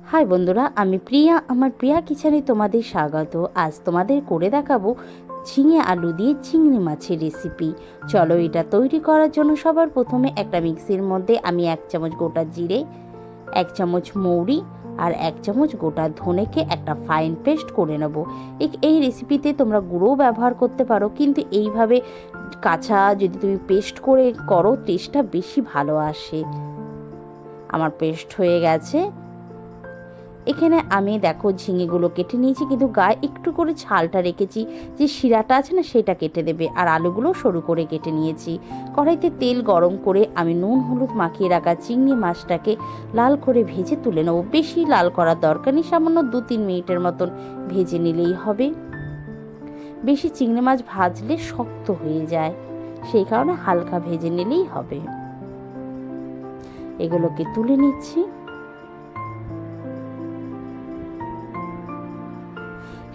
High বন্ধুরা, আমি প্রিয়া। আমার প্রিয়া কিচেনে তোমাদের স্বাগত। আজ তোমাদের করে দেখাবো ঝিঙে আলু দিয়ে চিংড়ি মাছের রেসিপি চলো এটা তৈরি করার জন্য সবার প্রথমে একটা মিক্সির মধ্যে আমি এক চামচ গোটা জিরে, এক চামচ মৌরি আর এক চামচ গোটা ধনেকে একটা ফাইন পেস্ট করে নেব। এই- রেসিপিতে তোমরা গুঁড়োও ব্যবহার করতে পারো, কিন্তু এইভাবে কাঁচা যদি তুমি পেস্ট করে করো টেস্টটা বেশি ভালো আসে। আমার পেস্ট হয়ে গেছে। এখানে আমি দেখো ঝিঙেগুলো কেটে নিয়েছি, কিন্তু গায়ে একটু করে ছালটা রেখেছি। যে শিরাটা আছে না, সেটা কেটে দেবে। আর আলুগুলো সরু করে কেটে নিয়েছি। কড়াইতে তেল গরম করে আমি নুন, হলুদ মাখিয়ে রাখা চিংড়ি মাছটাকে লাল করে ভেজে তুলে নেব। বেশি লাল করার দরকার নেই, সামান্য দু তিন মিনিটের মতন ভেজে নিলেই হবে। বেশি চিংড়ি মাছ ভাজলে শক্ত হয়ে যায়, সেই কারণে হালকা ভেজে নিলেই হবে। এগুলোকে তুলে নিচ্ছি।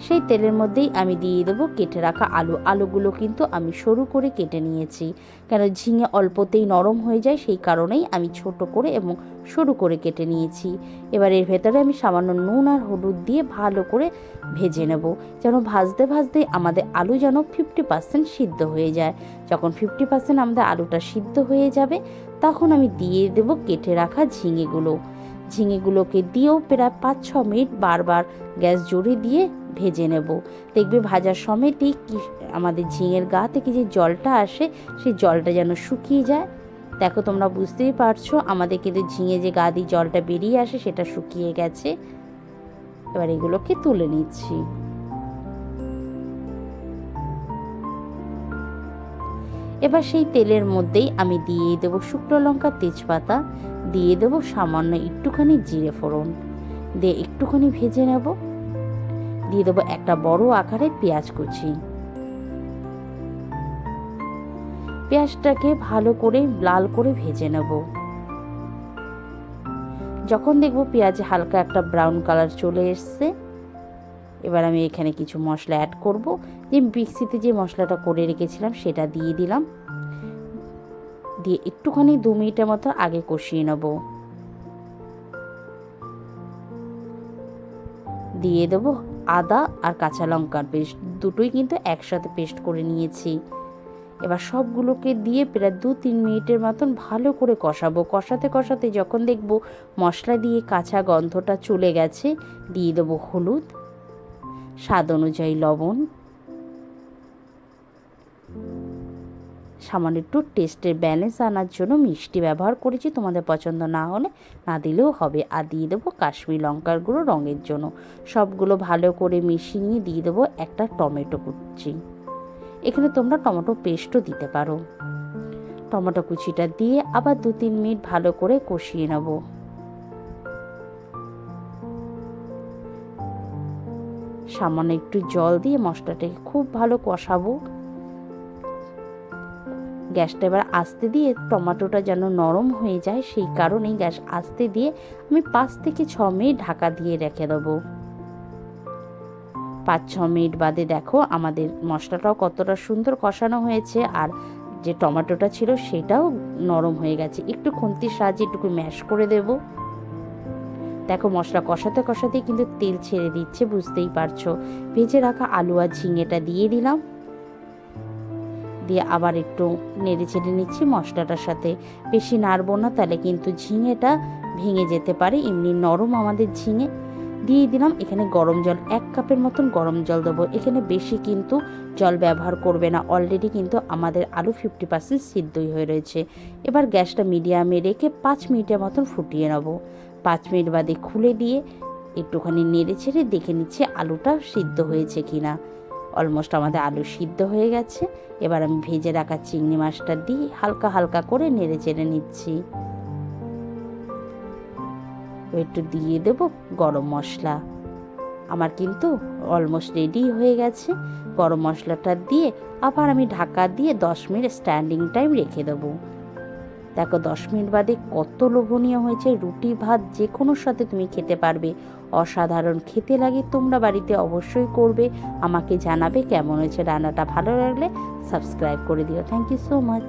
সেই তেলের মধ্যেই আমি দিয়ে দেবো কেটে রাখা আলু। আলুগুলো কিন্তু আমি সরু করে কেটে নিয়েছি। কেন ঝিঙে অল্পতেই নরম হয়ে যায়, সেই কারণেই আমি ছোট করে এবং সরু করে কেটে নিয়েছি। এবার এর ভেতরে আমি সামান্য নুন আর হলুদ দিয়ে ভালো করে ভেজে নেব, যেন ভাজতে ভাজতে আমাদের আলু যেন ফিফটি পার্সেন্ট সিদ্ধ হয়ে যায়। যখন ফিফটি পার্সেন্ট আমাদের আলুটা সিদ্ধ হয়ে যাবে, তখন আমি দিয়ে দেবো কেটে রাখা ঝিঙেগুলো। ঝিঙেগুলোকে দিয়েও প্রায় পাঁচ ছ মিনিট বারবার গ্যাস জোরে দিয়ে ভেজে নেব। দেখবে ভাজার সময়তেই কি আমাদের ঝিঙের গা থেকে যে জলটা আসে, সেই জলটা যেন শুকিয়ে যায়। দেখো তোমরা বুঝতেই পারছ, আমাদের কিন্তু ঝিঙে যে গা দিয়ে জলটা বেরিয়ে আসে, সেটা শুকিয়ে গেছে। এবার এগুলোকে তুলে নিচ্ছি। এবার সেই তেলের মধ্যেই আমি দিয়ে দেবো শুকনো লঙ্কা তেজপাতা, দিয়ে দেবো সামান্য একটুখানি জিরে ফোড়ন। দিয়ে একটুখানি ভেজে নেব। দিয়ে দেবো একটা বড় আকারে পেঁয়াজ কুচি। পেঁয়াজটাকে ভালো করে লাল করে ভেজে নেব। যখন দেখব পেঁয়াজে হালকা একটা ব্রাউন কালার চলে এসছে এবার আমি এখানে কিছু মশলা অ্যাড করব। যে মিক্সিতে যে মশলাটা করে রেখেছিলাম, সেটা দিয়ে দিলাম। দিয়ে একটুখানি দু মিনিটের মতো আগে কষিয়ে নেব। দিয়ে দেবো আদা আর কাঁচা লঙ্কার পেস্ট। দুটোই কিন্তু একসাথে পেস্ট করে নিয়েছি। এবার সবগুলোকে দিয়ে প্রায় দু তিন মিনিটের মতন ভালো করে কষাবো। কষাতে কষাতে যখন দেখব মশলা দিয়ে কাঁচা গন্ধটা চলে গেছে, দিয়ে দেবো হলুদ। স্বাদ অনুযায়ী লবণ। সামান্য একটু টেস্টের ব্যালেন্স আনার জন্য মিষ্টি ব্যবহার করেছি, তোমাদের পছন্দ না হলে না দিলেও হবে। আর দিয়ে দেবো কাশ্মীর লঙ্কার গুঁড়ো রঙের জন্য। সবগুলো ভালো করে মিশিয়ে নিয়ে দিয়ে দেবো একটা টমেটো কুচি। এখানে তোমরা টমেটো পেস্টও দিতে পারো। টমেটো কুচিটা দিয়ে আবার দু তিন মিনিট ভালো করে কষিয়ে নেব। সামান্য একটু জল দিয়ে মশলাটাকে খুব ভালো কষাবো। গ্যাসটা এবার আস্তে দিয়ে টমেটোটা যেন নরম হয়ে যায়, সেই কারণেই গ্যাস আস্তে দিয়ে আমি পাঁচ থেকে ছ মিনিট ঢাকা দিয়ে রেখে দেবো। পাঁচ, ছ মিনিট বাদে দেখো আমাদের মশলাটাও কতটা সুন্দর কষানো হয়েছে আর যে টমেটোটা ছিল সেটাও নরম হয়ে গেছে। একটু খুন্তির সাহায্যে একটু ম্যাশ করে দেবো। দেখো মশলা কষাতে কষাতেই কিন্তু তেল ছেড়ে দিচ্ছে, বুঝতেই পারছ। ভেজে রাখা আলু আর ঝিঙেটা দিয়ে দিলাম। দিয়ে আবার একটু নেড়ে চেড়ে নিচ্ছি মশলাটার সাথে। বেশি নাড়বো না, তাহলে কিন্তু ঝিঙেটা ভেঙে যেতে পারে। এমনি নরম আমাদের ঝিঙে। দিয়ে দিলাম এখানে গরম জল, এক কাপের মতন গরম জল দেবো। এখানে বেশি কিন্তু জল ব্যবহার করবে না। অলরেডি কিন্তু আমাদের আলু ফিফটি পার্সেন্ট সিদ্ধই হয়ে রয়েছে। এবার গ্যাসটা মিডিয়ামে রেখে পাঁচ মিনিটের মতন ফুটিয়ে নেব। পাঁচ মিনিট বাদে খুলে দিয়ে একটুখানি নেড়ে ছেড়ে দেখে নিচ্ছি আলুটা সিদ্ধ হয়েছে কি না অলমোস্ট আমাদের আলু সিদ্ধ হয়ে গেছে। এবার আমি ভেজে রাখা চিংড়ি মাছটা দিয়ে হালকা হালকা করে নেড়ে চেড়ে নিচ্ছি। একটু দিয়ে দেবো গরম মশলা। আমার কিন্তু অলমোস্ট রেডি হয়ে গেছে। গরম মশলাটা দিয়ে আবার আমি ঢাকা দিয়ে দশ মিনিট স্ট্যান্ডিং টাইম রেখে দেবো। দেখো, দশ মিনিট বাদে কত লোভনীয় হয়েছে। রুটি, ভাত যে কোনো সাথে তুমি খেতে পারবে। অসাধারণ, খেতে লাগে তোমরা বাড়িতে অবশ্যই করবে। আমাকে জানাবে কেমন হয়েছে রান্নাটা, ভালো লাগলে সাবস্ক্রাইব করে দিও। Thank you so much